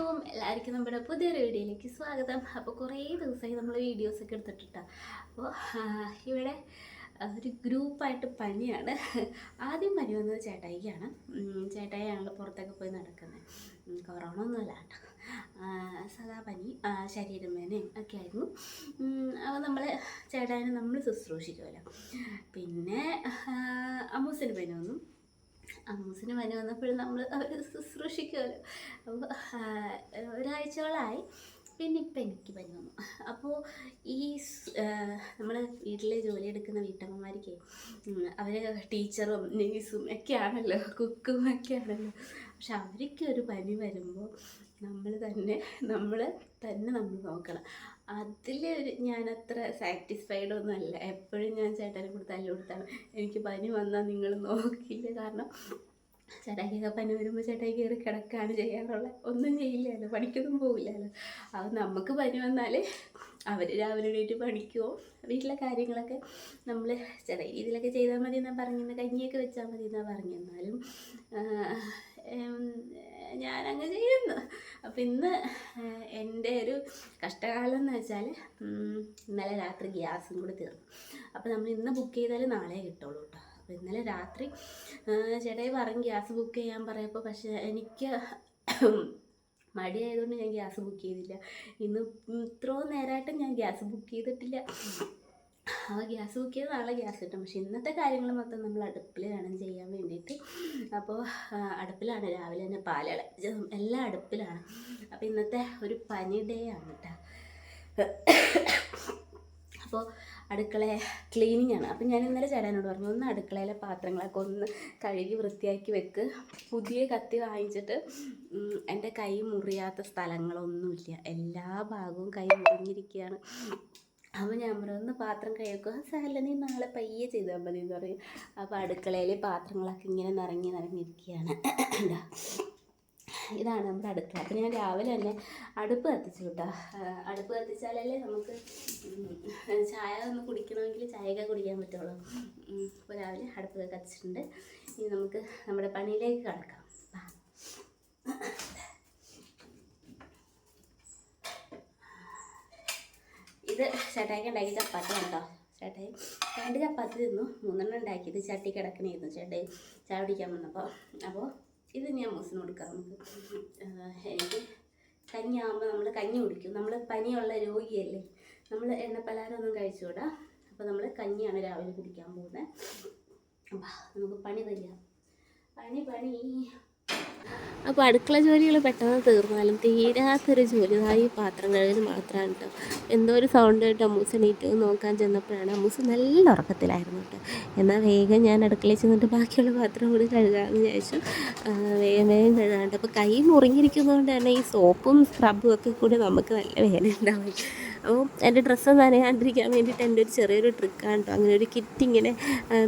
അസ്സലാമലൈക്കും എല്ലാവർക്കും നമ്മുടെ പുതിയൊരു വീഡിയോയിലേക്ക് സ്വാഗതം. അപ്പോൾ കുറേ ദിവസമായി നമ്മൾ വീഡിയോസൊക്കെ എടുത്തിട്ടാണ് അപ്പോൾ ഇവിടെ ഒരു ഗ്രൂപ്പായിട്ട് പനിയാണ്. ആദ്യം പനി വന്നത് ചേട്ടായിക്കാണ്. ചേട്ടായി ഞങ്ങൾ പുറത്തൊക്കെ പോയി നടക്കുന്നത്. കൊറോണ ഒന്നുമല്ല സാധാ പനി ശരീരം വേനയും ഒക്കെ ആയിരുന്നു. അപ്പോൾ നമ്മൾ ചേട്ടായിനെ നമ്മൾ ശുശ്രൂഷിക്കുമല്ലോ. പിന്നെ അമ്മൂസിന് പനി വന്നു. അമ്മൂസിന് മനു വന്നപ്പോഴും നമ്മൾ അവർ ശുശ്രൂഷിക്കുമല്ലോ. അപ്പോൾ ഒരാഴ്ചകളായി. പിന്നെ ഇപ്പം എനിക്ക് പനി വന്നു. അപ്പോൾ ഈ നമ്മൾ വീട്ടിലെ ജോലി എടുക്കുന്ന വീട്ടമ്മമാർക്ക് അവർ ടീച്ചറും നേഴ്സും ഒക്കെയാണല്ലോ കുക്കും ഒക്കെ ആണല്ലോ. പക്ഷെ അവർക്ക് ഒരു പനി വരുമ്പോൾ നമ്മൾ തന്നെ നമ്മൾ തന്നെ നമ്മൾ നോക്കണം. അതിൽ ഞാനത്ര സാറ്റിസ്ഫൈഡ് ഒന്നും അല്ല. എപ്പോഴും ഞാൻ ചേട്ടനെ കൂടെ തല്ലു കൊടുത്താണ്. എനിക്ക് പനി വന്നാൽ നിങ്ങൾ നോക്കില്ല. കാരണം ചേട്ടായിക്കൊക്കെ പനി വരുമ്പോൾ ചേട്ടായി കയറി കിടക്കുകയാണ് ചെയ്യാറുള്ളത്. ഒന്നും ചെയ്യില്ലല്ലോ പണിക്കൊന്നും പോവില്ലല്ലോ അത് നമുക്ക് പനി വന്നാൽ അവർ രാവിലെ എണീറ്റ് പണിക്കുമോ വീട്ടിലെ കാര്യങ്ങളൊക്കെ നമ്മൾ ചെറിയ രീതിയിലൊക്കെ ചെയ്താൽ മതി എന്നാണ് പറഞ്ഞിരുന്നത് കഞ്ഞിയൊക്കെ വെച്ചാൽ മതി എന്നാണ് പറഞ്ഞിരുന്നാലും ഞാനങ്ങ് ചെയ്യുന്നു. അപ്പം ഇന്ന് എന്റെ ഒരു കഷ്ടകാലം എന്ന് വെച്ചാൽ ഇന്നലെ രാത്രി ഗ്യാസും കൂടി തീർന്നു. അപ്പോൾ നമ്മൾ ഇന്ന് ബുക്ക് ചെയ്താൽ നാളെ കിട്ടുള്ളൂ കേട്ടോ അപ്പോൾ ഇന്നലെ രാത്രി ചേട്ടായി പറഞ്ഞു ഗ്യാസ് ബുക്ക് ചെയ്യാൻ പറയപ്പോൾ പക്ഷേ എനിക്ക് മടിയായതുകൊണ്ട് ഞാൻ ഗ്യാസ് ബുക്ക് ചെയ്തില്ല. ഇന്ന് ഇത്രയും നേരമായിട്ട് ഞാൻ ഗ്യാസ് ബുക്ക് ചെയ്തിട്ടില്ല. ആ ഗ്യാസ് ബുക്ക് ചെയ്ത് നാളെ ഗ്യാസ് കിട്ടും. പക്ഷെ ഇന്നത്തെ കാര്യങ്ങൾ മൊത്തം നമ്മൾ അടുപ്പിൽ വേണം ചെയ്യാൻ വേണ്ടിയിട്ട്. അപ്പോൾ അടുപ്പിലാണ്. രാവിലെ തന്നെ പാലള. എല്ലാം അടുപ്പിലാണ്. അപ്പോൾ ഇന്നത്തെ ഒരു പനി ഡേ ആണ് കേട്ടോ അപ്പോൾ അടുക്കള ക്ലീനിങ് ആണ്. അപ്പം ഞാൻ ഇന്നലെ ചേരാനോട് പറഞ്ഞു ഒന്ന് അടുക്കളയിലെ പാത്രങ്ങളൊക്കെ ഒന്ന് കഴുകി വൃത്തിയാക്കി വെക്ക്. പുതിയ കത്തി വാങ്ങിച്ചിട്ട് എന്റെ കൈ മുറിയാത്ത സ്ഥലങ്ങളൊന്നുമില്ല. എല്ലാ ഭാഗവും കൈ മുറിഞ്ഞിരിക്കുകയാണ്. അപ്പോൾ ഞാൻ പറഞ്ഞു പാത്രം കഴിക്കുക സാരല്ല നീ നാളെ പയ്യെ ചെയ്താൽ മതി എന്ന് പറയും. അപ്പോൾ അടുക്കളയിലെ പാത്രങ്ങളൊക്കെ ഇങ്ങനെ നിറങ്ങി നിറഞ്ഞിരിക്കുകയാണ്. ഇതാ ഇതാണ് നമ്മുടെ അടുക്കള അപ്പം ഞാൻ രാവിലെ തന്നെ അടുപ്പ് കത്തിച്ചു കേട്ടോ അടുപ്പ് കത്തിച്ചാലല്ലേ നമുക്ക് ചായ ഒന്ന് കുടിക്കണമെങ്കിൽ ചായയൊക്കെ കുടിക്കാൻ പറ്റുള്ളൂ. അപ്പോൾ രാവിലെ അടുപ്പ് കത്തിച്ചിട്ടുണ്ട്. ഇനി നമുക്ക് നമ്മുടെ പണിയിലേക്ക് കടക്കാം. ഇത് ചേട്ടായിക്ക് ഉണ്ടാക്കിയ ചപ്പാത്തി കേട്ടോ ചേട്ടായി രണ്ട് ചപ്പാത്തി തിന്നു മൂന്നെണ്ണം ഉണ്ടാക്കിയത് ചട്ടി കിടക്കണായിരുന്നു ചേട്ടായി. ചായ കുടിക്കാൻ വന്നപ്പോൾ അപ്പോൾ ഇത് ഞാൻ മൂസിന് കൊടുക്കാം. നമുക്ക് എനിക്ക് കഞ്ഞിയാകുമ്പോൾ നമ്മൾ കഞ്ഞി കുടിക്കും. നമ്മൾ പനിയുള്ള രോഗിയല്ലേ? നമ്മൾ എണ്ണപ്പലഹാരം ഒന്നും കഴിച്ചുകൂടാ. അപ്പോൾ നമ്മൾ കഞ്ഞിയാണ് രാവിലെ കുടിക്കാൻ പോകുന്നത്. അപ്പം നമുക്ക് പണി തരിക പണി പണി. അപ്പോൾ അടുക്കള ജോലികൾ പെട്ടെന്ന് തീർന്നാലും തീരാത്തൊരു ജോലി ഈ പാത്രം കഴുകൽ മാത്രമാണ് കേട്ടോ. എന്തോ ഒരു സൗണ്ട് കേട്ടോ അമ്മൂസ് എണീറ്റ് നോക്കാൻ ചെന്നപ്പോഴാണ് അമ്മൂസ് നല്ല ഉറക്കത്തിലായിരുന്നു കേട്ടോ. എന്നാൽ വേഗം ഞാൻ അടുക്കളയിൽ ചെന്നിട്ട് ബാക്കിയുള്ള പാത്രം കൂടി കഴുകാമെന്ന് വിചാരിച്ചു. വേഗം വേഗം കഴുകാണ്ട് അപ്പോൾ കൈ മുറിഞ്ഞിരിക്കുന്നതുകൊണ്ട് തന്നെ ഈ സോപ്പും സ്ക്രബും ഒക്കെ കൂടി നമുക്ക് നല്ല വേദന ഉണ്ടാവും. അപ്പോൾ എന്റെ ഡ്രസ്സ് നനയാണ്ടിരിക്കാൻ വേണ്ടിയിട്ട് എന്റെ ഒരു ചെറിയൊരു ട്രിക്കാണ് കേട്ടോ. അങ്ങനെ ഒരു കിറ്റ് ഇങ്ങനെ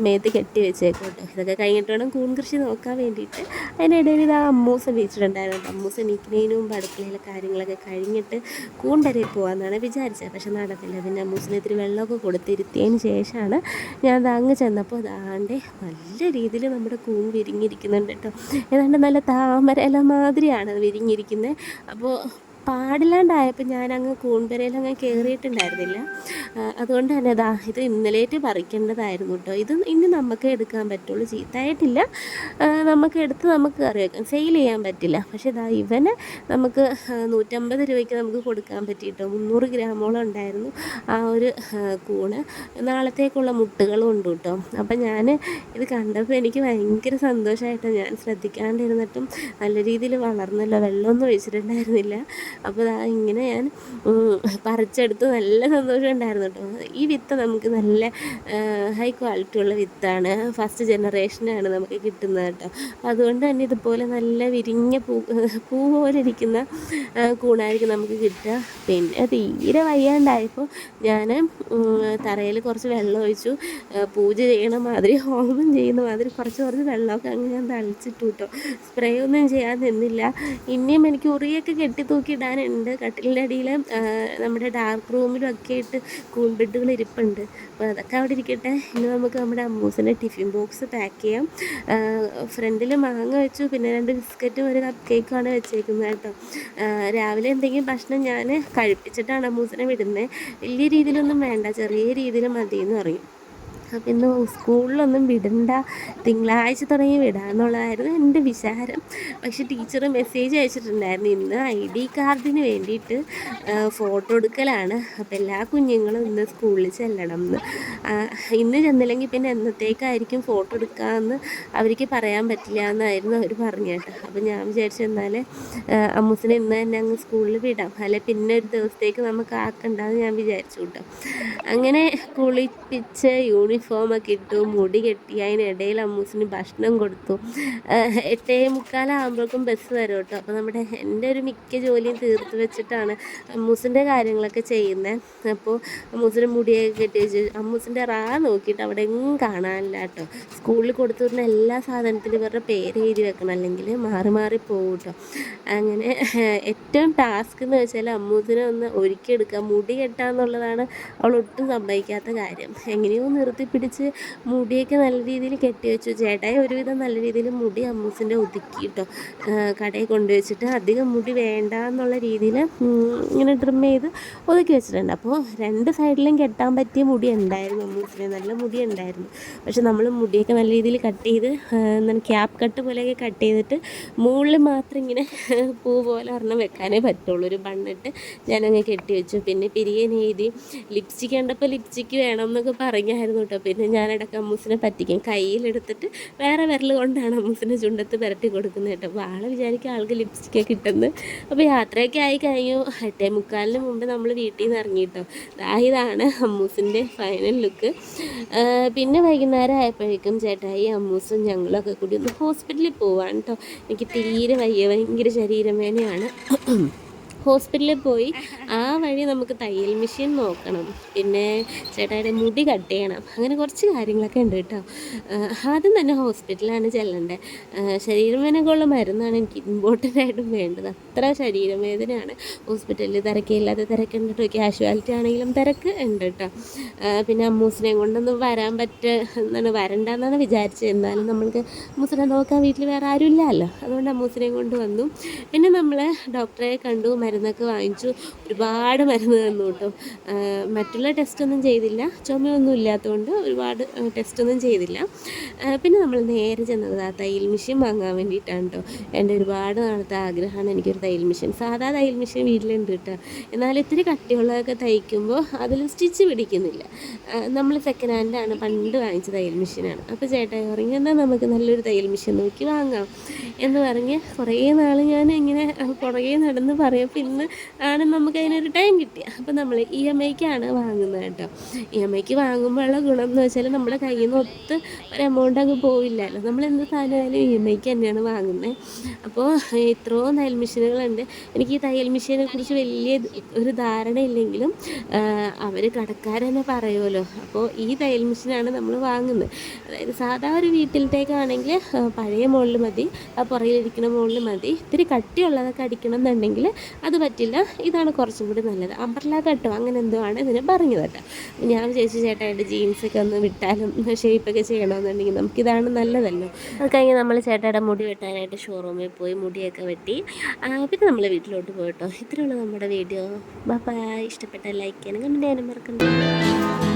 മേത്ത് കെട്ടി വെച്ചേക്കും കേട്ടോ. ഇതൊക്കെ കഴിഞ്ഞിട്ട് വേണം കൂൺ കൃഷി നോക്കാൻ വേണ്ടിയിട്ട്. അതിനിടയിൽ ഇത് ആ അമ്മൂസ് വീച്ചിട്ടുണ്ടായിരുന്നു അമ്മൂസ എണീക്കുന്നതിന് മുമ്പ് അടുക്കളയിലെ കാര്യങ്ങളൊക്കെ കഴിഞ്ഞിട്ട് കൂൺ വരെ പോകാമെന്നാണ് വിചാരിച്ചത്. പക്ഷെ നടന്നില്ല. പിന്നെ അമ്മൂസിന് ഇത്തിരി വെള്ളമൊക്കെ കൊടുത്തിരുത്തിയതിന് ശേഷമാണ് ഞാൻ അത് അങ്ങ് ചെന്നപ്പോൾ അതാണ്ട് നല്ല രീതിയിൽ നമ്മുടെ കൂൺ വിരിഞ്ഞിരിക്കുന്നുണ്ട് കേട്ടോ. ഏതാണ്ട് നല്ല താമര ഇല മാതിരിയാണ് വിരിഞ്ഞിരിക്കുന്നത് അപ്പോൾ പാടില്ലാണ്ടായപ്പോൾ ഞാൻ കൂൺപരയിൽ അങ്ങ് കയറിയിട്ടുണ്ടായിരുന്നില്ല അതുകൊണ്ട് തന്നെ അതാ ഇത് ഇന്നലേറ്റ് പറിക്കേണ്ടതായിരുന്നു കേട്ടോ ഇത് ഇനി നമുക്ക് എടുക്കാൻ പറ്റുള്ളൂ. ചീത്തായിട്ടില്ല. ആ, നമുക്ക് എടുത്ത് നമുക്ക് വെക്കാം. സെയിൽ ചെയ്യാൻ പറ്റില്ല. പക്ഷെ ഇതാ ഇവന് നമുക്ക് നൂറ്റമ്പത് രൂപയ്ക്ക് നമുക്ക് കൊടുക്കാൻ പറ്റിയിട്ടോ? മുന്നൂറ് ഗ്രാമോളം ഉണ്ടായിരുന്നു ആ ഒരു കൂണ്. നാളത്തേക്കുള്ള മുട്ടുകളും ഉണ്ട് കേട്ടോ അപ്പം ഞാൻ ഇത് കണ്ടപ്പോൾ എനിക്ക് ഭയങ്കര സന്തോഷമായിട്ടോ ഞാൻ ശ്രദ്ധിക്കാണ്ടിരുന്നിട്ടും നല്ല രീതിയിൽ വളർന്നല്ലോ. വെള്ളമൊന്നും ഒഴിച്ചിട്ടുണ്ടായിരുന്നില്ല. അപ്പോൾ ഇങ്ങനെ ഞാൻ പറിച്ചെടുത്ത് നല്ല സന്തോഷം ഉണ്ടായിരുന്നു കേട്ടോ. ഈ വിത്ത് നമുക്ക് നല്ല ഹൈ ക്വാളിറ്റി ഉള്ള വിത്താണ്. ഫസ്റ്റ് ജനറേഷനാണ് നമുക്ക് കിട്ടുന്നത് കേട്ടോ. അതുകൊണ്ട് തന്നെ ഇതുപോലെ നല്ല വിരിഞ്ഞ പൂ പൂ പോലെ ഇരിക്കുന്ന കൂണായിരിക്കും നമുക്ക് കിട്ടുക. പിന്നെ തീരെ വയ്യാണ്ടായപ്പോൾ ഞാൻ തറയിൽ കുറച്ച് വെള്ളം ഒഴിച്ചു. പൂജ ചെയ്യണ മാതിരി ഹോമം ചെയ്യുന്ന മാതിരി കുറച്ച് കുറച്ച് വെള്ളമൊക്കെ അങ്ങനെ ഞാൻ തളിച്ചിട്ടു കേട്ടോ. സ്പ്രേ ഒന്നും ചെയ്യാൻ നിന്നില്ല. ഇനിയും എനിക്ക് ഉറിയൊക്കെ കെട്ടി തൂക്കി ഇടാനുണ്ട് കട്ടിലിന്റെ അടിയിൽ നമ്മുടെ ഡാർക്ക് റൂമിലും ഒക്കെ ആയിട്ട് കൂൺ ബെഡുകൾ ഇരിപ്പുണ്ട്. അപ്പോൾ അതൊക്കെ അവിടെ ഇരിക്കട്ടെ. ഇന്ന് നമുക്ക് നമ്മുടെ അമ്മൂസിന്റെ ടിഫിൻ ബോക്സ് പാക്ക് ചെയ്യാം. ഫ്രണ്ടിൽ മാങ്ങ വെച്ചു പിന്നെ രണ്ട് ബിസ്ക്കറ്റും ഒരു കപ്പ് കേക്കുമാണ് വെച്ചേക്കുന്നത് കേട്ടോ. രാവിലെ എന്തെങ്കിലും ഭക്ഷണം ഞാൻ കഴിപ്പിച്ചിട്ടാണ് അമ്മൂസിനെ വിടുന്നത്. വലിയ രീതിയിലൊന്നും വേണ്ട ചെറിയ രീതിയിൽ മതി എന്ന് പറയും. അപ്പം ഇന്ന് സ്കൂളിലൊന്നും വിടണ്ട. തിങ്കളാഴ്ച തുടങ്ങി വിടാമെന്നുള്ളതായിരുന്നു എന്റെ വിചാരം. പക്ഷെ ടീച്ചർ മെസ്സേജ് അയച്ചിട്ടുണ്ടായിരുന്നു. ഇന്ന് ഐ ഡി കാർഡിന് വേണ്ടിയിട്ട് ഫോട്ടോ എടുക്കലാണ്. അപ്പോൾ എല്ലാ കുഞ്ഞുങ്ങളും ഇന്ന് സ്കൂളിൽ ചെല്ലണം എന്ന്. ഇന്ന് ചെന്നില്ലെങ്കിൽ പിന്നെ എന്നത്തേക്കായിരിക്കും ഫോട്ടോ എടുക്കാമെന്ന് അവർക്ക് പറയാൻ പറ്റില്ല എന്നായിരുന്നു അവർ പറഞ്ഞത് അപ്പോൾ ഞാൻ വിചാരിച്ചു എന്നാൽ അമ്മൂസിനെ ഇന്ന് തന്നെ അങ്ങ് സ്കൂളിൽ വിടാം. അല്ലെ പിന്നെ ഒരു ദിവസത്തേക്ക് നമുക്ക് ആക്കണ്ടെന്ന് ഞാൻ വിചാരിച്ചു കേട്ടോ. അങ്ങനെ കുളിപ്പിച്ച് യൂണിഫോമൊക്കെ ഇട്ടു മുടി കെട്ടി അതിനിടയിൽ അമ്മൂസിന് ഭക്ഷണം കൊടുത്തു. എട്ടേ മുക്കാലാകുമ്പോഴേക്കും ബസ് വരും കേട്ടോ. അപ്പോൾ നമ്മുടെ എന്റെ ഒരു മിക്ക ജോലിയും തീർത്ത് വെച്ചിട്ടാണ് അമ്മൂസിന്റെ കാര്യങ്ങളൊക്കെ ചെയ്യുന്നത് അപ്പോൾ അമ്മൂസിന്റെ മുടിയൊക്കെ കെട്ടി വെച്ച് അമ്മൂസിന്റെ റാ നോക്കിയിട്ട് അവിടെ എങ്ങും കാണാനില്ല കേട്ടോ. സ്കൂളിൽ കൊടുത്തു വിടുന്ന എല്ലാ സാധനത്തിലും ഇവരുടെ പേര് എഴുതി വെക്കണം അല്ലെങ്കിൽ മാറി മാറി പോകും കേട്ടോ. അങ്ങനെ ഏറ്റവും ടാസ്ക് എന്ന് വെച്ചാൽ അമ്മൂസിനെ ഒന്ന് ഒരുക്കിയെടുക്കുക. മുടി കെട്ടാന്നുള്ളതാണ് അവൾ ഒട്ടും സമ്മതിക്കാത്ത കാര്യം. എങ്ങനെയോ നിർത്തി പിടിച്ച് മുടിയൊക്കെ നല്ല രീതിയിൽ കെട്ടി വെച്ചു. ചേട്ടായി ഒരുവിധം നല്ല രീതിയിൽ മുടി അമ്മൂസിന്റെ ഒതുക്കി കേട്ടോ കടയിൽ കൊണ്ടുവച്ചിട്ട് അധികം മുടി വേണ്ട എന്നുള്ള രീതിയിൽ ഇങ്ങനെ ട്രിം ചെയ്ത് ഒതുക്കി വെച്ചിട്ടുണ്ട്. അപ്പോൾ രണ്ട് സൈഡിലും കെട്ടാൻ പറ്റിയ മുടി ഉണ്ടായിരുന്നു അമ്മൂസിന്. നല്ല മുടി ഉണ്ടായിരുന്നു. പക്ഷെ നമ്മൾ മുടിയൊക്കെ നല്ല രീതിയിൽ കട്ട് ചെയ്ത് എന്താണ് ക്യാപ്പ് കട്ട് പോലെയൊക്കെ കട്ട് ചെയ്തിട്ട് മുകളിൽ മാത്രം ഇങ്ങനെ പൂ പോലെ ഒരെണ്ണം വെക്കാനേ പറ്റുള്ളൂ. ഒരു ബണ്ണിട്ട് ഞാനങ്ങ് കെട്ടി വെച്ചു. പിന്നെ പിരിയൻ എഴുതി ലിപ്സ്റ്റിക് കണ്ടപ്പോൾ ലിപ്സ്റ്റിക്ക് വേണം എന്നൊക്കെ പറഞ്ഞായിരുന്നു കേട്ടോ പിന്നെ ഞാനിടയ്ക്ക് അമ്മൂസിനെ പറ്റിക്കും. കയ്യിലെടുത്തിട്ട് വേറെ വിരൽ കൊണ്ടാണ് അമ്മൂസിനെ ചുണ്ടത്ത് പുരട്ടി കൊടുക്കുന്നത് കേട്ടോ. അപ്പോൾ ആളെ വിചാരിക്കും ആൾക്ക് ലിപ്സ്റ്റിക്കൊക്കെ കിട്ടുന്നത് അപ്പോൾ യാത്രയൊക്കെ ആയി കഴിഞ്ഞു. എട്ടേ മുക്കാലിന് മുമ്പ് നമ്മൾ വീട്ടിൽ നിന്ന് ഇറങ്ങി കേട്ടോ ഇതാണ് അമ്മൂസിന്റെ ഫൈനൽ ലുക്ക് പിന്നെ വൈകുന്നേരം ആയപ്പോഴേക്കും ചേട്ടായി അമ്മൂസും ഞങ്ങളൊക്കെ കൂടി ഒന്ന് ഹോസ്പിറ്റലിൽ പോവാണ് കേട്ടോ എനിക്ക് തീരെ വയ്യ. ഭയങ്കര ശരീരം വേനയാണ് ഹോസ്പിറ്റലിൽ പോയി ആ വഴി നമുക്ക് തയ്യൽ മെഷീൻ നോക്കണം. പിന്നെ ചേട്ടായുടെ മുടി കട്ട് ചെയ്യണം. അങ്ങനെ കുറച്ച് കാര്യങ്ങളൊക്കെ ഉണ്ട് കേട്ടോ. ആദ്യം തന്നെ ഹോസ്പിറ്റലാണ് ചെല്ലണ്ടേ. ശരീരവേദനക്കുള്ള മരുന്നാണ് എനിക്ക് ഇമ്പോർട്ടന്റ് ആയിട്ടും വേണ്ടത്. അത്ര ശരീരവേദനയാണ്. ഹോസ്പിറ്റലിൽ തിരക്കില്ലാതെ തിരക്കുണ്ട് കേട്ടോ. കാഷ്വാലിറ്റി ആണെങ്കിലും തിരക്ക് ഉണ്ട് കേട്ടോ. പിന്നെ അമ്മൂസിനെ കൊണ്ടൊന്നും വരാൻ പറ്റ എന്താണ് വരണ്ടെന്നാണ് വിചാരിച്ചത്. എന്നാലും നമ്മൾക്ക് അമ്മൂസിനെ നോക്കാൻ വീട്ടിൽ വേറെ ആരും ഇല്ലല്ലോ അതുകൊണ്ട് അമ്മൂസിനെ കൊണ്ട് വന്നു. പിന്നെ നമ്മൾ ഡോക്ടറെ കണ്ടു മരുന്നൊക്കെ വാങ്ങിച്ചു. ഒരുപാട് മരുന്ന് തന്നു കേട്ടോ. മറ്റുള്ള ടെസ്റ്റൊന്നും ചെയ്തില്ല. ചുമയൊന്നും ഇല്ലാത്തതുകൊണ്ട് ഒരുപാട് ടെസ്റ്റൊന്നും ചെയ്തില്ല. പിന്നെ നമ്മൾ നേരെ ചെന്നത് ആ തയ്യൽ മെഷീൻ വാങ്ങാൻ വേണ്ടിയിട്ടാണ് കേട്ടോ. എന്റെ ഒരുപാട് നാളത്തെ ആഗ്രഹമാണ് എനിക്കൊരു തയ്യൽ മെഷീൻ സാധാ തയ്യൽ മെഷീൻ വീട്ടിലുണ്ട് കേട്ടോ. എന്നാൽ ഇത്തിരി കട്ടിയുള്ളതൊക്കെ തയ്ക്കുമ്പോൾ അതിൽ സ്റ്റിച്ച് പിടിക്കുന്നില്ല. നമ്മൾ സെക്കൻഡ് ഹാൻഡാണ് പണ്ട് വാങ്ങിച്ച തയ്യൽ മെഷീനാണ് അപ്പോൾ ചേട്ടായി പറഞ്ഞു എന്നാൽ നമുക്ക് നല്ലൊരു തയ്യൽ മെഷീൻ നോക്കി വാങ്ങാം എന്ന് പറഞ്ഞ് കുറേ നാൾ ഞാൻ ഇങ്ങനെ പുറകെ നടന്ന് പറയും പിന്നെ ആണ് നമുക്ക് അതിനൊരു ടൈം കിട്ടിയ അപ്പം നമ്മൾ ഇ എം ഐക്കാണ് വാങ്ങുന്നത് കേട്ടോ. ഇ എം ഐക്ക് വാങ്ങുമ്പോഴുള്ള ഗുണം എന്ന് വെച്ചാൽ നമ്മുടെ കയ്യിൽ നിന്ന് ഒത്ത് ഒരു എമൗണ്ട് അങ്ങ് പോവില്ലല്ലോ. നമ്മൾ എന്ത് സാധനമായാലും ഇ എം ഐക്ക് തന്നെയാണ് വാങ്ങുന്നത് അപ്പോൾ ഇത്രയോ തയ്യൽ മെഷീനുകളുണ്ട്. എനിക്ക് ഈ തയ്യൽ മെഷീനെ കുറിച്ച് വലിയ ഒരു ധാരണ ഇല്ലെങ്കിലും അവർ കടക്കാരെന്നെ പറയുമല്ലോ. അപ്പോൾ ഈ തയ്യൽ മെഷീനാണ് നമ്മൾ വാങ്ങുന്നത്. അതായത് സാധാ ഒരു വീട്ടിലത്തേക്കാണെങ്കിൽ പഴയ മോളിൽ മതി ആ പുറകിലിരിക്കുന്ന മോളിൽ മതി. ഇത്തിരി കട്ടിയുള്ളതൊക്കെ അടിക്കണം എന്നുണ്ടെങ്കിൽ അത് പറ്റില്ല. ഇതാണ് കുറച്ചും കൂടി നല്ലത്. അമ്പർല കട്ടോ അങ്ങനെ എന്തോ ആണ് ഇതിന് പറഞ്ഞു കേട്ടോ. ഞാൻ ചേട്ടാ എന്റെ ജീൻസൊക്കെ ഒന്ന് വിട്ടാലും ഷേപ്പൊക്കെ ചെയ്യണമെന്നുണ്ടെങ്കിൽ നമുക്കിതാണ് നല്ലതല്ലോ. അത് കഴിഞ്ഞ് നമ്മൾ ചേട്ടായുടെ മുടി വെട്ടാനായിട്ട് ഷോറൂമിൽ പോയി മുടിയൊക്കെ വെട്ടി. പിന്നെ നമ്മൾ വീട്ടിലോട്ട് പോയിട്ടോ ഇത്രയുള്ള നമ്മുടെ വീഡിയോ ബൈ ഇഷ്ടപ്പെട്ട ലൈക്ക് ചെയ്യണം കമന്റ് ചെയ്യാനും മറക്കണ്ട.